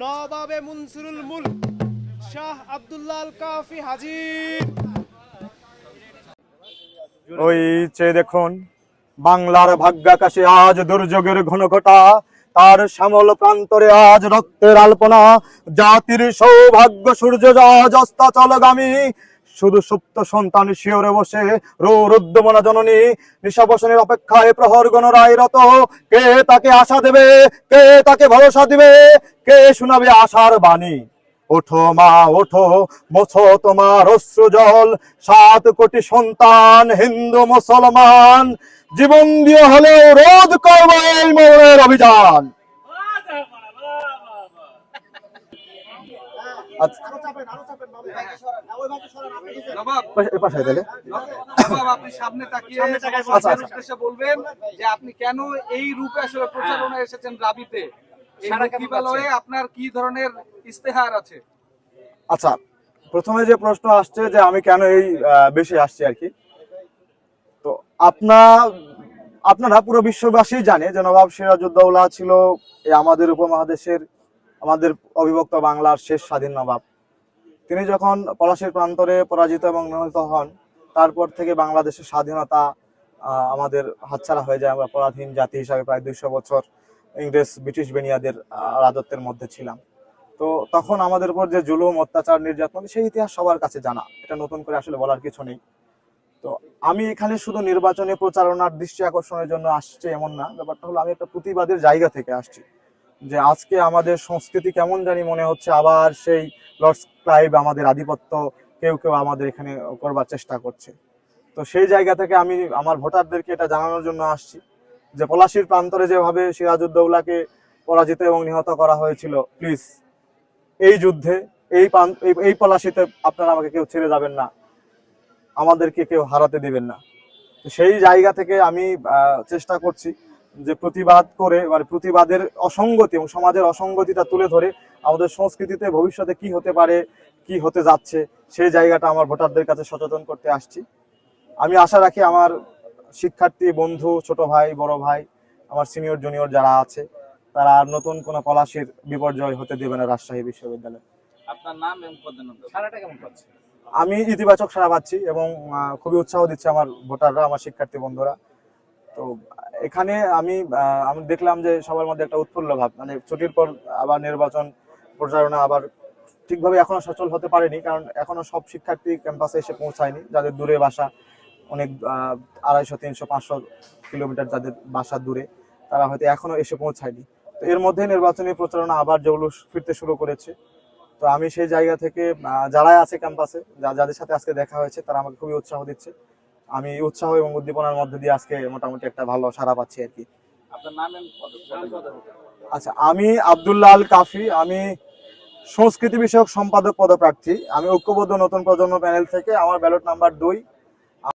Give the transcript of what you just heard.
নবাবে মুনসুরুল মুলক, শাহ কাফি হাজির। ওই দেখুন, বাংলার ভাগ্যাকাশে আজ দুর্যোগের ঘন ঘটা তার শ্যামল প্রান্তরে আজ রক্তের আলপনা, জাতির সৌভাগ্য সূর্য আজ অস্তাচলগামী শুধু সুপ্ত সন্তান শিওরে বসে রো রুদ্যমনা জননী নিশা বসনের অপেক্ষায় প্রহর গণরায় রত। কে তাকে আশা দেবে? কে তাকে ভরসা দিবে? কে শোনাবে আশার বাণী? ওঠো মা, ওঠো, মোছো তোমার অশ্রু জল। সাত কোটি সন্তান, হিন্দু, মুসলমান। জীবন দিয়ে হলেও রোধ করব এই মোড়ের অভিযান। আচ্ছা, নবাব এ পাশে তাহলে। আপনি সামনে তাকিয়ে আচ্ছা, আচ্ছা। উদ্দেশ্যে বলবেন যে আপনি কেন এই রূপে আসলে প্রচারণা এসেছেন রাবিতে? মুক্তিবালয়ে আপনার কি ধরনের ইস্তেহার আছে? আচ্ছা প্রথমে যে প্রশ্ন আসছে যে আমি কেন এই বেশি আসছি আর কি? তো আপনার আপনারা পুরো বিশ্ববাসী জানে যে নবাব সিরাজউদ্দৌলা ছিল এই আমাদের উপমহাদেশের আমাদের অবিভক্ত বাংলার শেষ স্বাধীন নবাব। তিনি যখন পলাশীর প্রান্তরে পরাজিত এবং নিহত হন, তারপর থেকে বাংলাদেশের স্বাধীনতা আমাদের হাতছাড়া হয়ে যায়। আমরা পরাধীন জাতি হিসাবে প্রায় দুইশো বছর ইংরেজ, ব্রিটিশ বেনিয়াদের রাজত্বের মধ্যে ছিলাম। তো তখন আমাদের উপর যে জুলুম, অত্যাচার, নির্যাতন, সেই ইতিহাস সবার কাছে জানা। এটা নতুন করে আসলে বলার কিছু নেই। তো আমি এখানে শুধু নির্বাচনী প্রচারণার দৃষ্টি আকর্ষণের জন্য আসছে এমন না। ব্যাপারটা হলো আমি একটা প্রতিবাদের জায়গা থেকে আসছি। যে আজকে আমাদের সংস্কৃতি কেমন জানি মনে হচ্ছে, আবার সেই লর্ডস ক্লাইভ আমাদের আধিপত্য কেউ কেউ আমাদের এখানে করবার চেষ্টা করছে। তো সেই জায়গা থেকে আমি আমার ভোটারদেরকে এটা জানানোর জন্য আসছি যে পলাশির প্রান্তরে যেভাবে সিরাজউদ্দৌলাকে পরাজিত এবং নিহত করা হয়েছিল প্লিজ এই যুদ্ধে, এই এই- পলাশিতে আপনারা আমাকে কেউ ছেড়ে যাবেন না। আমাদেরকে কেউ হারাতে দিবেন না। সেই জায়গা থেকে আমি চেষ্টা করছি যে প্রতিবাদ করে মানে প্রতিবাদের অসঙ্গতি এবং সমাজের অসঙ্গতিটা তুলে ধরে আমাদের সংস্কৃতিতে ভবিষ্যতে কি হতে পারে কি হতে যাচ্ছে সেই জায়গাটা আমার ভোটারদের কাছে সচেতন করতে আসছি। আমি আশা রাখি আমার শিক্ষার্থী বন্ধু ছোট ভাই বড় ভাই আমার সিনিয়র জুনিয়র যারা আছে তারা আর নতুন কোনো পলাশির বিপর্যয় হতে দেবে না রাজশাহী বিশ্ববিদ্যালয়। আপনার নাম এবং সারাটা কেমন পাচ্ছে? আমি ইতিবাচক সাড়া পাচ্ছি এবং খুবই উৎসাহ দিচ্ছে আমার ভোটাররা আমার শিক্ষার্থী বন্ধুরা। তো এখানে আমি আমি দেখলাম যে সবার মধ্যে একটা উৎফুল্ল ভাব মানে ছুটির পর আবার নির্বাচন প্রচারণা আবার ঠিকভাবে এখনও সচল হতে পারেনি, কারণ এখনও সব শিক্ষার্থী ক্যাম্পাসে এসে পৌঁছায়নি। যাদের দূরে বাসা, অনেক আড়াইশো, তিনশো, পাঁচশো কিলোমিটার যাদের বাসা দূরে, তারা হয়তো এখনও এসে পৌঁছায়নি। তো এর মধ্যে নির্বাচনী প্রচারণা আবার যেগুলো ফিরতে শুরু করেছে। তো আমি সেই জায়গা থেকে যারাই আছে ক্যাম্পাসে যাদের সাথে আজকে দেখা হয়েছে, তারা আমাকে খুবই উৎসাহ দিচ্ছে। আমি উৎসাহ এবং উদ্দীপনার মধ্যে দিয়ে আজকে মোটামুটি একটা ভালো সারা পাচ্ছি আর কি। আচ্ছা আমি আবদুল্লাহ আল কাফি। আমি সংস্কৃতি বিষয়ক সম্পাদক পদপ্রার্থী। আমি ঐক্যবদ্ধ নতুন প্রজন্ম প্যানেল থেকে আমার ব্যালট নাম্বার দুই।